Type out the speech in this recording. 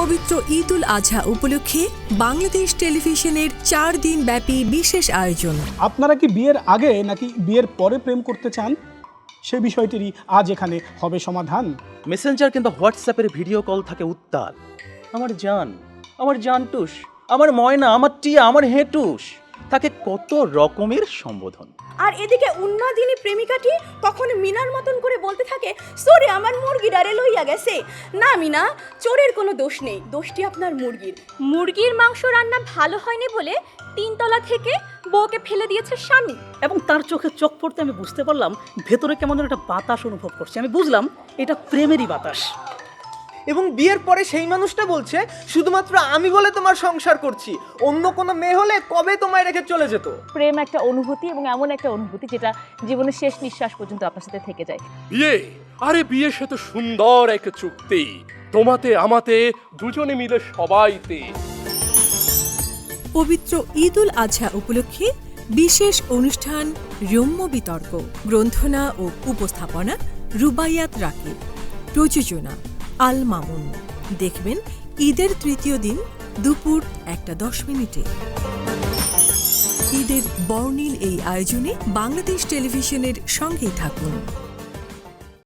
পবিত্র ঈদ উল আজহা উপলক্ষে বাংলাদেশ টেলিভিশনের চার দিন ব্যাপী বিশেষ আয়োজন। আপনারা কি বিয়ের আগে নাকি বিয়ের পরে প্রেম করতে চান? সে বিষয়টিরই আজ এখানে হবে সমাধান। মেসেঞ্জার কিংবা হোয়াটসঅ্যাপের ভিডিও কল থাকে উত্তাল। আমার জান আমার জানটুস আমার ময়না আমার টিয়া আমার হেটুস তাকে কত রকমের সম্বোধন। আর এদিকে উন্মাদিনী প্রেমিকাটি তখন মিনার মতন করে বলতে থাকে সরে আমার মুরগি লইয়া গেছে না মিনা চোরের কোনো দোষ নেই দোষটি আপনার মুরগির। মুরগির মাংস রান্না ভালো হয়নি বলে তিনতলা থেকে বউকে ফেলে দিয়েছে স্বামী। এবং তার চোখে চোখ পড়তে আমি বুঝতে পারলাম ভেতরে কেমন একটা বাতাস অনুভব করছি। আমি বুঝলাম এটা প্রেমেরই বাতাস। এবং বিয়ের পরে সেই মানুষটা বলছে শুধুমাত্র আমি বলে তোমার সংসার করছি অন্য কোনো মেয়ে হলে কবে তোমায় রেখে চলে যেত? প্রেম একটা অনুভূতি এবং এমন একটা অনুভূতি যেটা জীবনের শেষ নিঃশ্বাস পর্যন্ত আপনার সাথে থেকে যায়। বিয়ে? আরে বিয়ে সে তো সুন্দর এক চুক্তি। তোমাতে, আমাতে, দুজনে মিলে সবাইতে। পবিত্র ঈদ উল আজহা উপলক্ষে বিশেষ অনুষ্ঠান রম্য বিতর্ক, গ্রন্থনা ও উপস্থাপনা রুবাইয়াত রাকিব, প্রযোজনা আল মামুন। দেখবেন ঈদের তৃতীয় দিন দুপুর একটা দশ মিনিটে। ঈদের বর্ণিল এই আয়োজনে বাংলাদেশ টেলিভিশনের সঙ্গেই থাকুন।